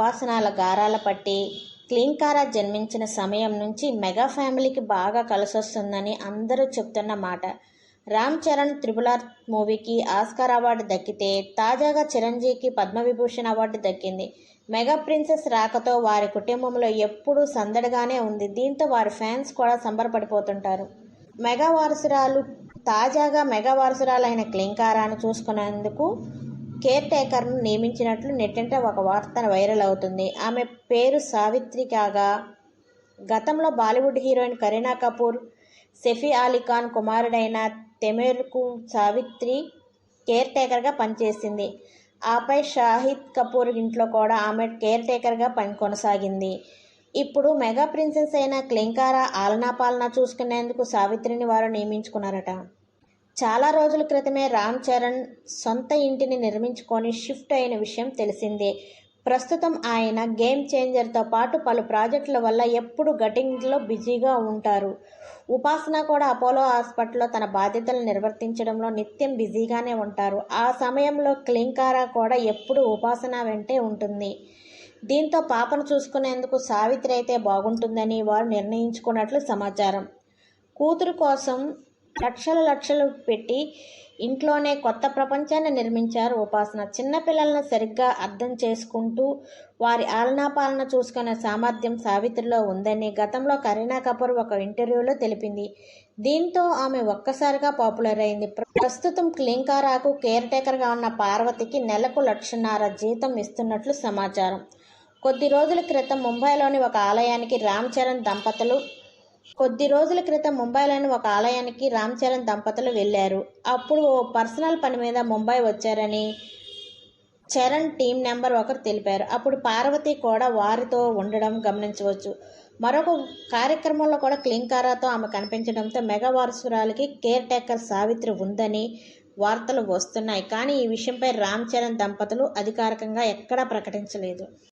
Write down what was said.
ఉపాసనాల గారాల పట్టి క్లీంకారా జన్మించిన సమయం నుంచి మెగా ఫ్యామిలీకి బాగా కలిసొస్తుందని అందరూ చెప్తున్న మాట. రామ్ చరణ్ త్రిపులార్ మూవీకి ఆస్కార్ అవార్డు దక్కితే తాజాగా చిరంజీవికి పద్మవిభూషణ్ అవార్డు దక్కింది. మెగా ప్రిన్సెస్ రాకతో వారి కుటుంబంలో ఎప్పుడూ సందడిగానే ఉంది. దీంతో వారి ఫ్యాన్స్ కూడా సంబరపడిపోతుంటారు. మెగా వారసురాలు తాజాగా మెగా వారసురాలైన క్లింకారాను చూసుకునేందుకు కేర్ టేకర్ను నియమించినట్లు నెట్టింట ఒక వార్త వైరల్ అవుతుంది. ఆమె పేరు సావిత్రి కాగా గతంలో బాలీవుడ్ హీరోయిన్ కరీనా కపూర్ సెఫీ అలీ ఖాన్ కుమారుడైన తెమేర్కు సావిత్రి కేర్ టేకర్గా పనిచేసింది. ఆపై షాహిద్ కపూర్ ఇంట్లో కూడా ఆమె కేర్ టేకర్గా పని కొనసాగింది. ఇప్పుడు మెగా ప్రిన్సెస్ అయిన క్లింకారా ఆలనా పాలనా చూసుకునేందుకు సావిత్రిని వారు నియమించుకున్నారట. చాలా రోజుల క్రితమే రామ్ చరణ్ సొంత ఇంటిని నిర్మించుకొని షిఫ్ట్ అయిన విషయం తెలిసిందే. ప్రస్తుతం ఆయన గేమ్ చేంజర్తో పాటు పలు ప్రాజెక్టుల వల్ల ఎప్పుడు గటింగ్లో బిజీగా ఉంటారు. ఉపాసన కూడా అపోలో హాస్పిటల్లో తన బాధ్యతలు నిర్వర్తించడంలో నిత్యం బిజీగానే ఉంటారు. ఆ సమయంలో క్లింకారా కూడా ఎప్పుడు ఉపాసన వెంటే ఉంటుంది. దీంతో పాపను చూసుకునేందుకు సావిత్రి అయితే బాగుంటుందని వారు నిర్ణయించుకున్నట్లు సమాచారం. కూతురు కోసం లక్షలు లక్షలు పెట్టి ఇంట్లోనే కొత్త ప్రపంచాన్ని నిర్మించారు ఉపాసన. చిన్నపిల్లలను సరిగ్గా అర్థం చేసుకుంటూ వారి ఆలనాపాలన చూసుకునే సామర్థ్యం సావిత్రిలో ఉందని గతంలో కరీనా కపూర్ ఒక ఇంటర్వ్యూలో తెలిపింది. దీంతో ఆమె ఒక్కసారిగా పాపులర్ అయింది. ప్రస్తుతం క్లింకారాకు కేర్ టేకర్గా ఉన్న పార్వతికి నెలకు లక్షన్నర జీతం ఇస్తున్నట్లు సమాచారం. కొద్ది రోజుల క్రితం ముంబైలోని ఒక ఆలయానికి రామ్ చరణ్ దంపతులు కొద్ది రోజుల క్రితం ముంబైలోని ఒక ఆలయానికి రామ్ చరణ్ దంపతులు వెళ్ళారు. అప్పుడు ఓ పర్సనల్ పని మీద ముంబై వచ్చారని చరణ్ టీం నెంబర్ ఒకరు తెలిపారు. అప్పుడు పార్వతి కూడా వారితో ఉండడం గమనించవచ్చు. మరొక కార్యక్రమంలో కూడా క్లింకారాతో ఆమె కనిపించడంతో మెగా వారసురాలకి కేర్ టేకర్ సావిత్రి ఉందని వార్తలు వస్తున్నాయి. కానీ ఈ విషయంపై రామ్ చరణ్ దంపతులు అధికారికంగా ఎక్కడా ప్రకటించలేదు.